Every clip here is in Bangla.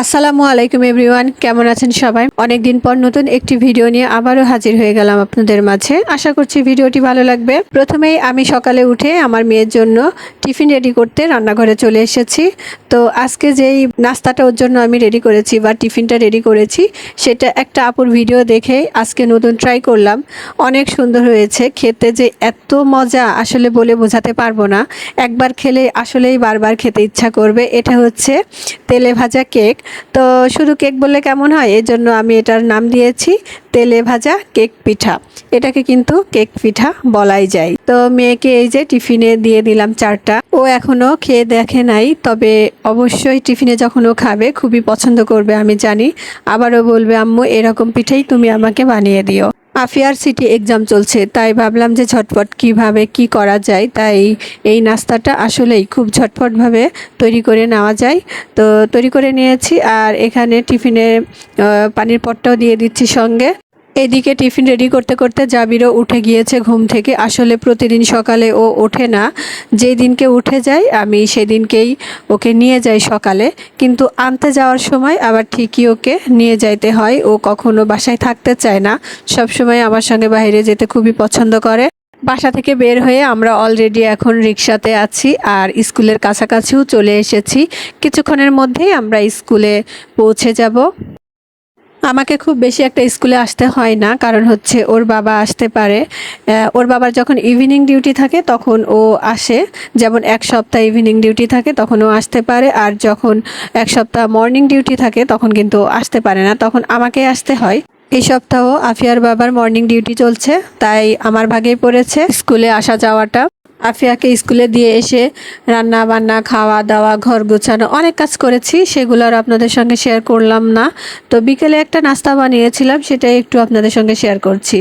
আসসালামু আলাইকুম এভরিওয়ান, কেমন আছেন সবাই? অনেকদিন পর নতুন একটি ভিডিও নিয়ে আবারও হাজির হয়ে গেলাম আপনাদের মাঝে। আশা করছি ভিডিওটি ভালো লাগবে। প্রথমেই আমি সকালে উঠে আমার মেয়ের জন্য টিফিন রেডি করতে রান্নাঘরে চলে এসেছি। তো আজকে যেই নাস্তাটা ওর জন্য আমি রেডি করেছি বা টিফিনটা রেডি করেছি, সেটা একটা আপুর ভিডিও দেখে আজকে নতুন ট্রাই করলাম। অনেক সুন্দর হয়েছে, খেতে যে এত মজা আসলে বলে বোঝাতে পারব না। একবার খেলে আসলেই বারবার খেতে ইচ্ছা করবে। এটা হচ্ছে তেলে ভাজা কেক। তো শুধু কেক বললে কেমন হয়? এর জন্য আমি এটার নাম দিয়েছি, তেলে ভাজা কেক পিঠা। এটাকে কিন্তু কেক পিঠা বলাই যায়। তো মেয়েকে এই যে টিফিনে দিয়ে দিলাম চারটা। ও এখনও খেয়ে দেখে নাই, তবে অবশ্যই টিফিনে যখন ও খাবে, খুবই পছন্দ করবে, আমি জানি। আবারও বলবে, আম্মু, এরকম পিঠেই তুমি আমাকে বানিয়ে দিও। আফিয়ার সিটি এক্সাম চলছে, তাই ভাবলাম যে ঝটপট কীভাবে কি করা যায়, তাই এই নাস্তাটা আসলেই খুব ঝটপটভাবে তৈরি করে নেওয়া যায়। তো তৈরি করে নিয়েছি আর এখানে টিফিনে পানির পটটাও দিয়ে দিচ্ছি সঙ্গে। এদিকে টিফিন রেডি করতে করতে জাবিরও উঠে গিয়েছে ঘুম থেকে। আসলে প্রতিদিন সকালে ও ওঠে না। যেই দিনকে উঠে যায়, আমি সেদিনকেই ওকে নিয়ে যাই সকালে। কিন্তু আনতে যাওয়ার সময় আবার ঠিকই ওকে নিয়ে যাইতে হয়। ও কখনো বাসায় থাকতে চায় না। সব সময় আমার সঙ্গে বাইরে যেতে খুবই পছন্দ করে। বাসা থেকে বের হয়ে আমরা অলরেডি এখন রিক্সাতে আছি আর স্কুলের কাছাকাছিও চলে এসেছি। কিছুক্ষণের মধ্যেই আমরা স্কুলে পৌঁছে যাব। আমাকে খুব বেশি একটা স্কুলে আসতে হয় না, কারণ হচ্ছে ওর বাবা আসতে পারে। ওর বাবার যখন ইভিনিং ডিউটি থাকে তখন ও আসে। যেমন এক সপ্তাহ ইভিনিং ডিউটি থাকে তখন ও আসতে পারে, আর যখন এক সপ্তাহ মর্নিং ডিউটি থাকে তখন কিন্তু আসতে পারে না। তখন আমাকে আসতে হয়। এই সপ্তাহ আফিয়ার বাবার মর্নিং ডিউটি চলছে, তাই আমার ভাগেই পড়েছে স্কুলে আসা যাওয়াটা। আফিয়াকে স্কুলে দিয়ে এসে রান্না বান্না, খাওয়া দাওয়া, ঘর গোছানো অনেক কাজ করেছি। সেগুলো আর আপনাদের সঙ্গে শেয়ার করলাম না। তো বিকেলে একটা নাস্তা বানিয়েছিলাম সেটা একটু আপনাদের সঙ্গে শেয়ার করছি।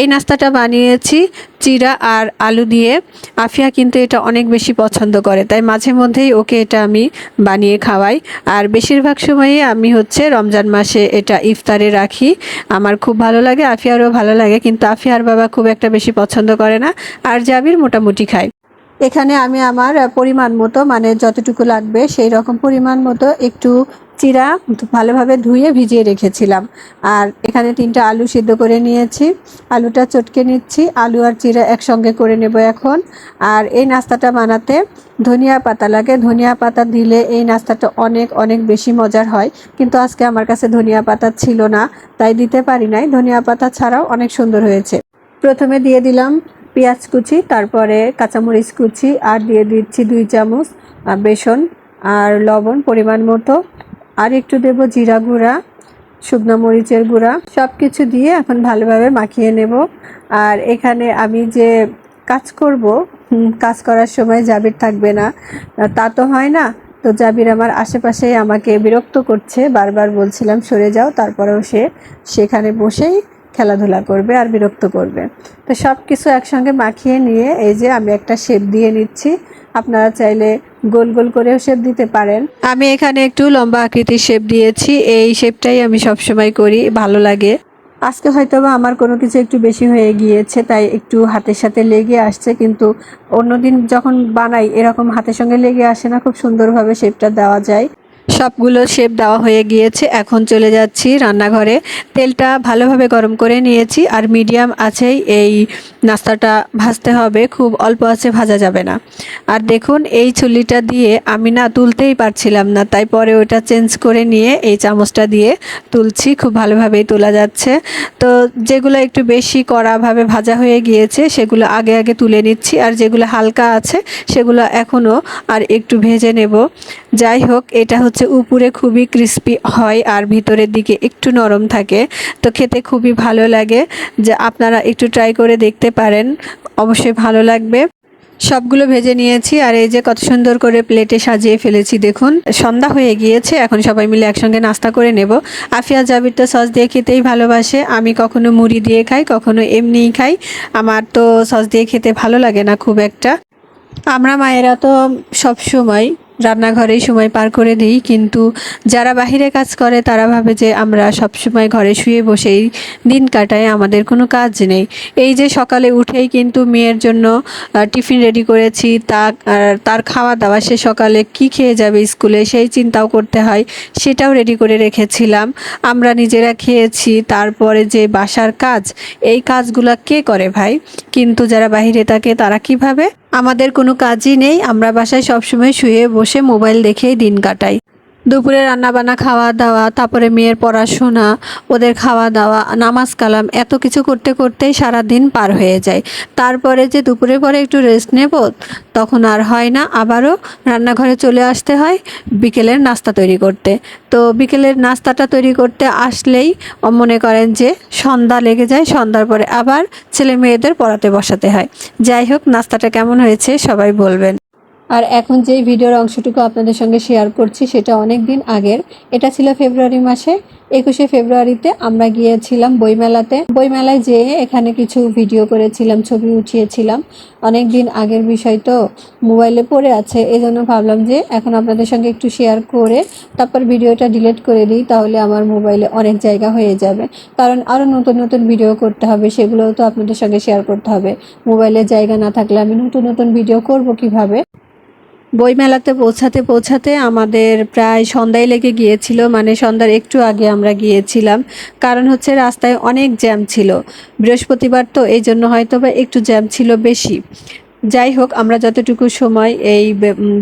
এই নাস্তাটা বানিয়েছি চিরা আর আলু দিয়ে। আফিয়া কিন্তু এটা অনেক বেশি পছন্দ করে, তাই মাঝে মধ্যেই ওকে এটা আমি বানিয়ে খাওয়াই। আর বেশিরভাগ সময়ই আমি হচ্ছে রমজান মাসে এটা ইফতারে রাখি। আমার খুব ভালো লাগে, আফিয়ারও ভালো লাগে, কিন্তু আফিয়ার বাবা খুব একটা বেশি পছন্দ করে না। আর জাবির মোটামুটি খায়। এখানে আমি আমার পরিমাণ মতো মানে যতটুকু লাগবে সেই রকম পরিমাণ মতো একটু চিরা ভালোভাবে ধুয়ে ভিজিয়ে রেখেছিলাম। আর এখানে তিনটা আলু সিদ্ধ করে নিয়েছি। আলুটা চটকে নিচ্ছি। আলু আর চিরা একসঙ্গে করে নেব এখন। আর এই নাস্তাটা বানাতে ধনিয়া পাতা লাগে। ধনিয়া পাতা দিলে এই নাস্তাটা অনেক অনেক বেশি মজার হয়। কিন্তু আজকে আমার কাছে ধনিয়া পাতা ছিল না, তাই দিতে পারি নাই। ধনিয়া পাতা ছাড়াও অনেক সুন্দর হয়েছে। প্রথমে দিয়ে দিলাম পেঁয়াজ কুচি, তারপরে কাঁচামরিচ কুচি, আর দিয়ে দিচ্ছি দুই চামচ বেসন আর লবণ পরিমাণ মতো। আর একটু দেব জিরা গুঁড়া, শুকনো মরিচের গুঁড়া। সব কিছু দিয়ে এখন ভালোভাবে মাখিয়ে নেব। আর এখানে আমি যে কাজ করব কাজ করার সময় জাবির থাকবে না। তা তো হয় না। তো জাবির আমার আশেপাশে আমাকে বিরক্ত করছে। বারবার বলছিলাম, সরে যাও। তারপরেও সে সেখানে বসেই খেলাধুলা করবে আর বিরক্ত করবে। তো সব কিছু একসঙ্গে মাখিয়ে নিয়ে এই যে আমি একটা শেপ দিয়ে নিচ্ছি। আপনারা চাইলে গোল গোল করেও শেপ দিতে পারেন। আমি এখানে একটু লম্বা আকৃতির শেপ দিয়েছি। এই শেপটাই আমি সবসময় করি ভালো লাগে। আজকে হয়তো বা আমার কোনো কিছু একটু বেশি হয়ে গিয়েছে তাই একটু হাতের সাথে লেগে আসছে। কিন্তু অন্যদিন যখন বানাই এরকম হাতের সঙ্গে লেগে আসে না খুব সুন্দরভাবে শেপটা দেওয়া যায়। সবগুলো শেপ দেওয়া হয়ে গিয়েছে। এখন চলে যাচ্ছি রান্নাঘরে। তেলটা ভালোভাবে গরম করে নিয়েছি আর মিডিয়াম আছেই এই নাস্তাটা ভাজতে হবে। খুব অল্প আছে, ভাজা যাবে না। আর দেখুন, এই ছুলিটা দিয়ে আমি না তুলতেই পারছিলাম না। তাই পরে ওটা চেঞ্জ করে নিয়ে এই চামচটা দিয়ে তুলছি। খুব ভালোভাবেই তোলা যাচ্ছে। তো যেগুলো একটু বেশি কড়াভাবে ভাজা হয়ে গিয়েছে, সেগুলো আগে আগে তুলে নিচ্ছি। আর যেগুলো হালকা আছে, সেগুলো এখনও আর একটু ভেজে নেব। যাই হোক, এটা হচ্ছে উপরে খুবই ক্রিস্পি হয় আর ভিতরের দিকে একটু নরম থাকে। তো খেতে খুবই ভালো লাগে। যে আপনারা একটু ট্রাই করে দেখতে পারেন। অবশ্যই ভালো লাগবে। সবগুলো ভেজে নিয়েছি আর এই যে কত সুন্দর করে প্লেটে সাজিয়ে ফেলেছি দেখুন। সন্ধ্যা হয়ে গিয়েছে, এখন সবাই মিলে একসঙ্গে নাস্তা করে নেব। আফিয়া জাবির তো সস দিয়ে খেতেই ভালোবাসে। আমি কখনো মুড়ি দিয়ে খাই, কখনো এমনিই খাই। আমার তো সস দিয়ে খেতে ভালো লাগে না খুব একটা। আমরা মায়েরা তো সব সময় রান্নাঘরেই সময় পার করে দিই, কিন্তু যারা বাহিরে কাজ করে তারা ভাবে যে আমরা সব সময় ঘরে শুয়ে বসেই দিন কাটাই, আমাদের কোনো কাজ নেই। এই যে সকালে উঠেই কিন্তু মেয়ের জন্য টিফিন রেডি করেছি, তা তার খাওয়া দাওয়া সে সকালে কি খেয়ে যাবে স্কুলে সেই চিন্তাও করতে হয়, সেটাও রেডি করে রেখেছিলাম। আমরা নিজেরা খেয়েছি, তারপরে যে বাসার কাজ, এই কাজগুলা কে করে ভাই? কিন্তু যারা বাইরে থাকে তারা কীভাবে আমাদের কোনো কাজই নেই আমরা বাসায় সবসময় শুয়ে বসে মোবাইল দেখেই দিন কাটাই। দুপুরে রান্নাবান্না খাওয়া দাওয়া তারপরে মেয়ের পড়াশোনা, ওদের খাওয়া দাওয়া নামাজ কালাম, এত কিছু করতে করতেই সারা দিন পার হয়ে যায়। তারপরে যে দুপুরে পরে একটু রেস্ট নেব, তখন আর হয় না, আবারও রান্নাঘরে চলে আসতে হয় বিকেলের নাস্তা তৈরি করতে। তো বিকেলের নাস্তাটা তৈরি করতে আসলেই মনে করেন যে সন্ধ্যা লেগে যায়, সন্ধ্যার পরে আবার ছেলে মেয়েদের পড়াতে বসাতে হয়। যাই হোক, নাস্তাটা কেমন হয়েছে সবাই বলবেন। আর এখন যেই ভিডিওর অংশটুকু আপনাদের সঙ্গে শেয়ার করছি, সেটা অনেক দিন আগের। এটা ছিল ফেব্রুয়ারি মাসে। একুশে ফেব্রুয়ারিতে আমরা গিয়েছিলাম বইমেলাতে। বইমেলায় যেয়ে এখানে কিছু ভিডিও করেছিলাম, ছবি উঠিয়েছিলাম। অনেক দিন আগের বিষয় তো, মোবাইলে পড়ে আছে। এই জন্য ভাবলাম যে, এখন আপনাদের সঙ্গে একটু শেয়ার করে, তারপর ভিডিওটা ডিলিট করে দিই, তাহলে আমার মোবাইলে অনেক জায়গা হয়ে যাবে। কারণ আরও নতুন নতুন ভিডিও করতে হবে, সেগুলোও তো আপনাদের সঙ্গে শেয়ার করতে হবে। মোবাইলে জায়গা না থাকলে আমি নতুন নতুন ভিডিও করব কীভাবে? বইমেলাতে পৌঁছাতে পৌঁছাতে আমাদের প্রায় সন্ধ্যায় লেগে গিয়েছিল মানে সন্ধ্যার একটু আগে আমরা গিয়েছিলাম। কারণ হচ্ছে রাস্তায় অনেক জ্যাম ছিল। বৃহস্পতিবার তো এই জন্য হয়তো বা একটু জ্যাম ছিল বেশি। যাই হোক আমরা যতটুকু সময় এই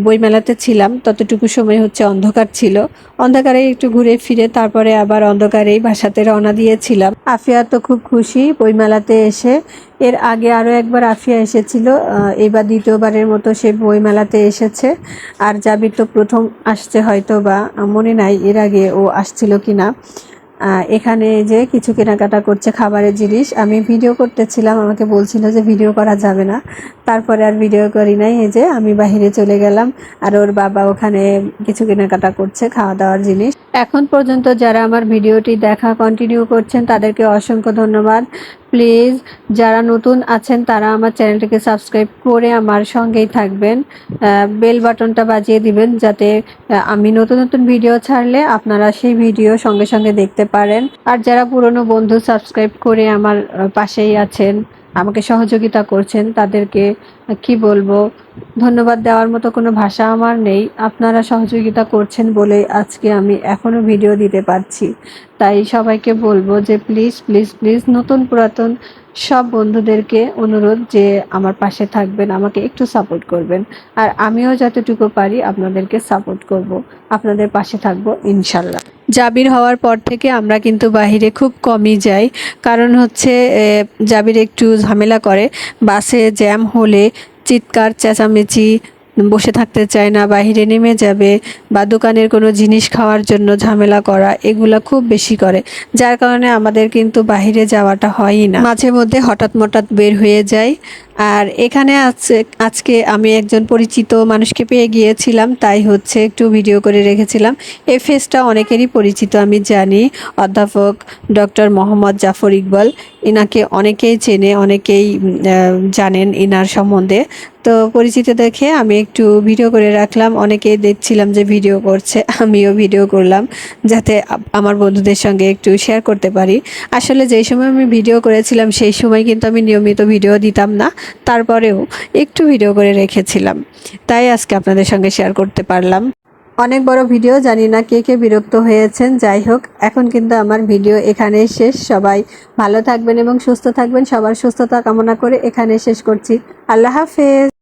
বইমেলাতে ছিলাম, ততটুকু সময় হচ্ছে অন্ধকার ছিল। অন্ধকারে একটু ঘুরে ফিরে, তারপরে আবার অন্ধকারেই বাসাতে রওনা দিয়েছিলাম। আফিয়া তো খুব খুশি বইমেলাতে এসে। এর আগে আরও একবার আফিয়া এসেছিল এবার দ্বিতীয়বারের মতো সে বইমেলাতে এসেছে। আর জাবির তো প্রথম আসছে হয়তো বা মনে নাই এর আগে ও আসছিল কি না এখানে যে কিছু কেনাকাটা করছে খাবারের জিনিস, আমি ভিডিও করতেছিলাম, আমাকে বলছিল যে ভিডিও করা যাবে না। তারপরে আর ভিডিও করি নাই, এই যে আমি বাহিরে চলে গেলাম, আর ওর বাবা ওখানে কিছু কেনাকাটা করছে, খাওয়া দাওয়ার জিনিস। এখন পর্যন্ত যারা আমার ভিডিওটি দেখা কন্টিনিউ করছেন, তাদেরকে অসংখ্য ধন্যবাদ। প্লিজ, যারা নতুন আছেন, তারা আমার চ্যানেলটিকে সাবস্ক্রাইব করে আমার সঙ্গেই থাকবেন। বেল বাটনটা বাজিয়ে দিবেন যাতে আমি নতুন নতুন ভিডিও ছাড়লে আপনারা সেই ভিডিও সঙ্গে সঙ্গে দেখতে পারেন। আর যারা পুরনো বন্ধু, সাবস্ক্রাইব করে আমার পাশেই আছেন আমাকে সহযোগিতা করছেন, তাদেরকে কি বলব? ধন্যবাদ দেওয়ার মতো কোনো ভাষা আমার নেই। আপনারা সহযোগিতা করছেন বলে আজকে আমি এখনও ভিডিও দিতে পারছি। তাই সবাইকে বলব যে প্লিজ প্লিজ প্লিজ নতুন পুরাতন সব বন্ধুদেরকে অনুরোধ যে আমার পাশে থাকবেন, আমাকে একটু সাপোর্ট করবেন। আর আমিও যতটুকু পারি আপনাদেরকে সাপোর্ট করব। আপনাদের পাশে থাকব, ইনশাল্লাহ। জাবির হওয়ার পর থেকে আমরা কিন্তু বাহিরে খুব কমই যাই। কারণ হচ্ছে জাবির একটু ঝামেলা করে। বাসে জ্যাম হলে চিৎকার, চেঁচামেচি বসে থাকতে চায় না, বাহিরে নেমে যাবে বা দোকানের কোনো জিনিস খাওয়ার জন্য ঝামেলা করা, এগুলো খুব বেশি করে। যার কারণে আমাদের কিন্তু বাহিরে যাওয়াটা হয়ই না। মাঝে মধ্যে হঠাৎ মঠাৎ বের হয়ে যায় আর এখানে আজকে আমি একজন পরিচিত মানুষকে পেয়ে গিয়েছিলাম, তাই হচ্ছে একটু ভিডিও করে রেখেছিলাম। এই ফেসটা অনেকেরই পরিচিত, আমি জানি। অধ্যাপক ডক্টর মোহাম্মদ জাফর ইকবাল এনাকে অনেকেই চেনে, অনেকেই জানেন এনার সম্বন্ধে। তো পরিচিত দেখে আমি একটু ভিডিও করে রাখলাম, অনেকেই দেখছিলাম যে ভিডিও করছে, আমিও ভিডিও করলাম, যাতে আমার বন্ধুদের সঙ্গে একটু শেয়ার করতে পারি। আসলে যেই সময় আমি ভিডিও করেছিলাম, সেই সময় কিন্তু আমি নিয়মিত ভিডিও দিতাম না। তারপরেও একটু ভিডিও করে রেখেছিলাম। তাই আজকে আপনাদের সঙ্গে শেয়ার করতে পারলাম। অনেক বড় ভিডিও জানি না কে কে বিরক্ত হয়েছেন, যাই হোক, এখন কিন্তু আমার ভিডিও এখানে শেষ। সবাই ভালো থাকবেন এবং সুস্থ থাকবেন। সবার সুস্থতা কামনা করে এখানে শেষ করছি। আল্লাহ হাফেজ।